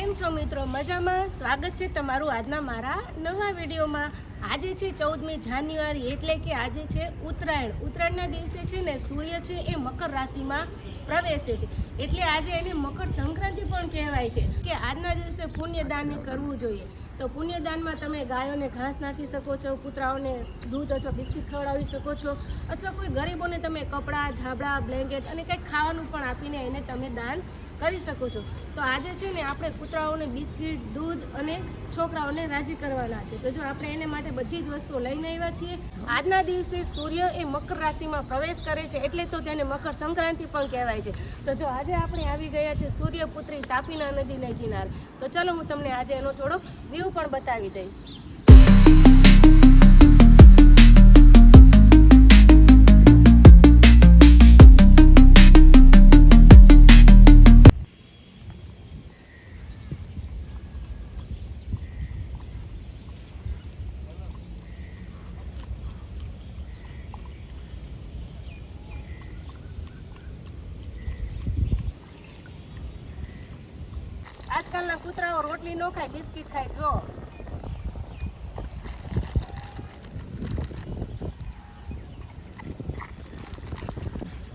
કેમ છો મિત્રો? મજામાં? સ્વાગત છે તમારું આજના મારા નવા વિડીયોમાં. આજે છે ચૌદમી જાન્યુઆરી એટલે કે આજે છે ઉત્તરાયણ. ઉત્તરાયણના દિવસે છે ને સૂર્ય છે એ મકર રાશિમાં પ્રવેશે છે. એટલે આજે એને મકર સંક્રાંતિ પણ કહેવાય છે કે આજના દિવસે પુણ્યદાન કરવું જોઈએ. તો પુણ્યદાનમાં તમે ગાયોને ઘાસ નાખી શકો છો, કૂતરાઓને દૂધ અથવા બિસ્કિટ ખવડાવી શકો છો અથવા કોઈ ગરીબોને તમે કપડાં, ધાબળા, બ્લેન્કેટ અને કંઈક ખાવાનું પણ આપીને એને તમે દાન કરી શકો છો. તો આજે છે ને આપણે કૂતરાઓને બિસ્કિટ, દૂધ અને છોકરાઓને રાજી કરવાના છે. તો જો આપણે એને માટે બધી જ વસ્તુઓ લઈને આવ્યા છીએ, આજના દિવસે સૂર્ય એ મકર રાશિમાં પ્રવેશ કરે છે એટલે તો તેને મકર સંક્રાંતિ પણ કહેવાય છે. તો જો આજે આપણે આવી ગયા છે સૂર્યપુત્રી તાપીના નદીના કિનારે. તો ચલો હું તમને આજે એનો થોડોક વ્યૂ પણ બતાવી દઈશ. આજકાલના કૂતરાઓ રોટલી ન ખાય બિસ્કિટ ખાય જો.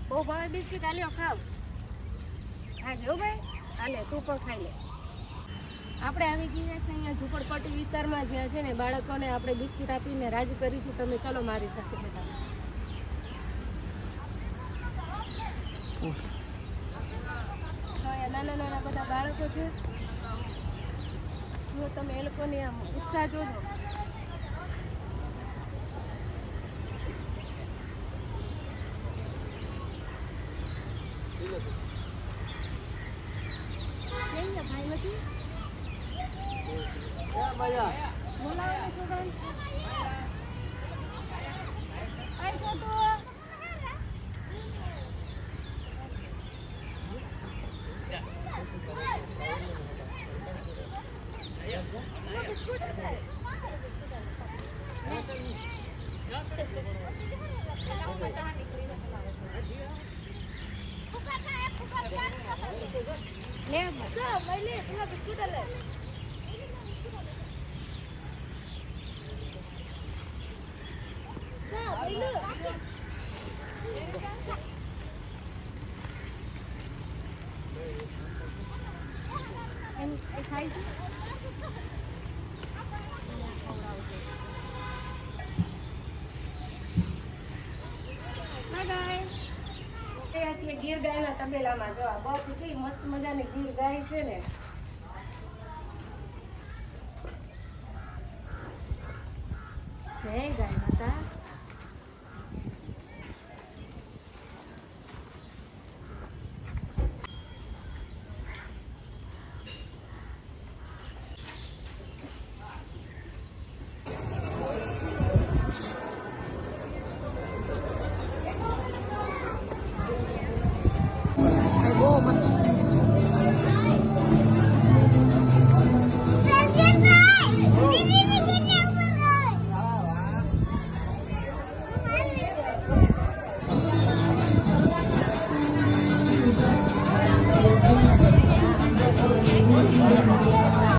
બહુ ભાવે બિસ્કિટ આલ્યો ખાવ. હા હો ભાઈ આલે તું પણ ખાઈ લે. આપણે આવી ગયા છે અહીંયા ઝુંપડપટ્ટી વિસ્તારમાં જ્યાં છે ને બાળકોને આપણે બિસ્કિટ આપીને રાજી કરીશું. તમે ચલો મારી સાથે બધા. નાના નાના બધા બાળકો છે. જો તમે એ લોકોને આમ ઉત્સાહ જોજો ભાઈ નથી બોલાવો છોકરાને. લે એમ એ ખાય છે બાય બાય છીએ ગીર ગાયના તબેલામાં જો આ બહુ કેટલી મસ્ત મજાની ગીર ગાય છે ને. જય ગાય માતા.